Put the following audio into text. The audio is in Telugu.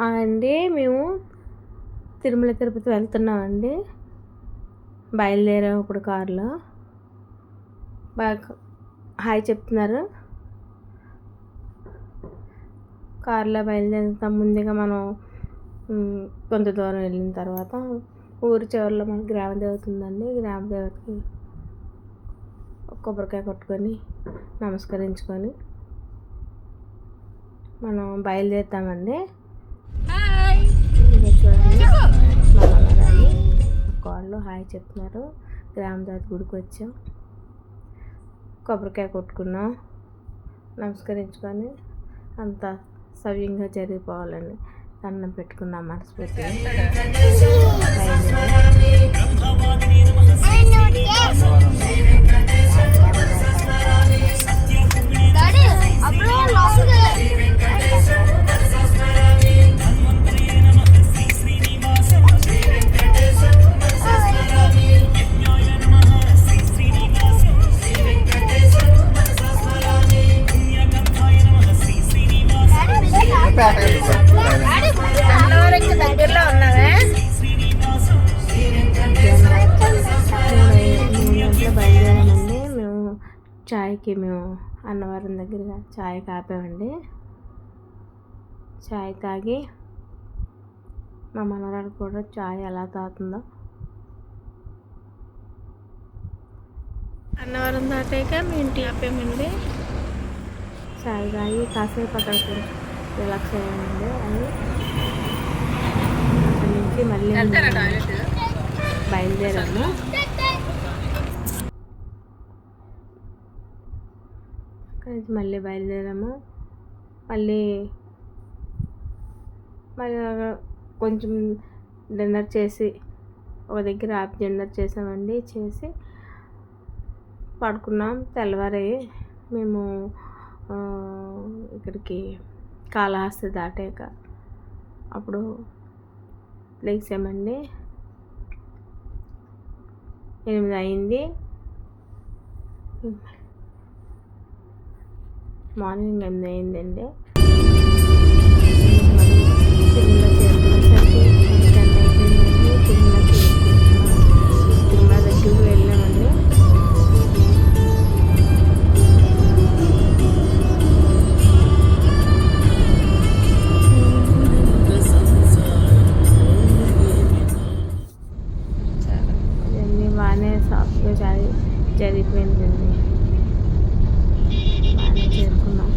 అండి మేము తిరుమల తిరుపతి వెళ్తున్నామండి. బయలుదేరాము ఇప్పుడు కారులో. బాగా హాయ్ చెప్తున్నారు. కారులో బయలుదేరుతాం. ముందుగా మనం కొంత దూరం వెళ్ళిన తర్వాత ఊరి చివరిలో మన గ్రామ దేవత ఉందండి. గ్రామ దేవతకి కొబ్బరికాయ కొట్టుకొని నమస్కరించుకొని మనం బయలుదేరుతామండి. హాయ్ చెప్తున్నారు. గ్రామ గుడికి వచ్చాం. కొబ్బరికాయ కొట్టుకున్నాం. నమస్కరించుకొని అంతా సవ్యంగా జరిగిపోవాలని దండం పెట్టుకున్నాం మనస్ఫూర్తిగా. దగ్గరలో ఉన్నావే బయలుదేరామండి మేము చాయ్కి మేము అన్నవరం దగ్గర చాయ్ కాపామండి. చాయ్ తాగి మా మనవరాలు కూడా చాయ్ ఎలా తాగుతుందో. అన్నవరం దాటాక మీ ఇంటి ఆపామండి చాయ్ తాగి కాసేపు అక్కడ రిలాక్స్ అయ్యామండి అని. అక్కడి నుంచి మళ్ళీ బయలుదేరాము. అక్కడి నుంచి మళ్ళీ బయలుదేరాము. మళ్ళీ మళ్ళీ కొంచెం డిన్నర్ చేసి ఒక దగ్గర ఆపి డిన్నర్ చేసామండి. చేసి పడుకున్నాం. తెల్లవారి మేము ఇక్కడికి కాళహస్తి దాటాక అప్పుడు లేచామండి. ఎనిమిది అయింది. మార్నింగ్ ఎనిమిది అయిందండి. అయిపోయిందండి. బాగానే చేరుకున్నాం.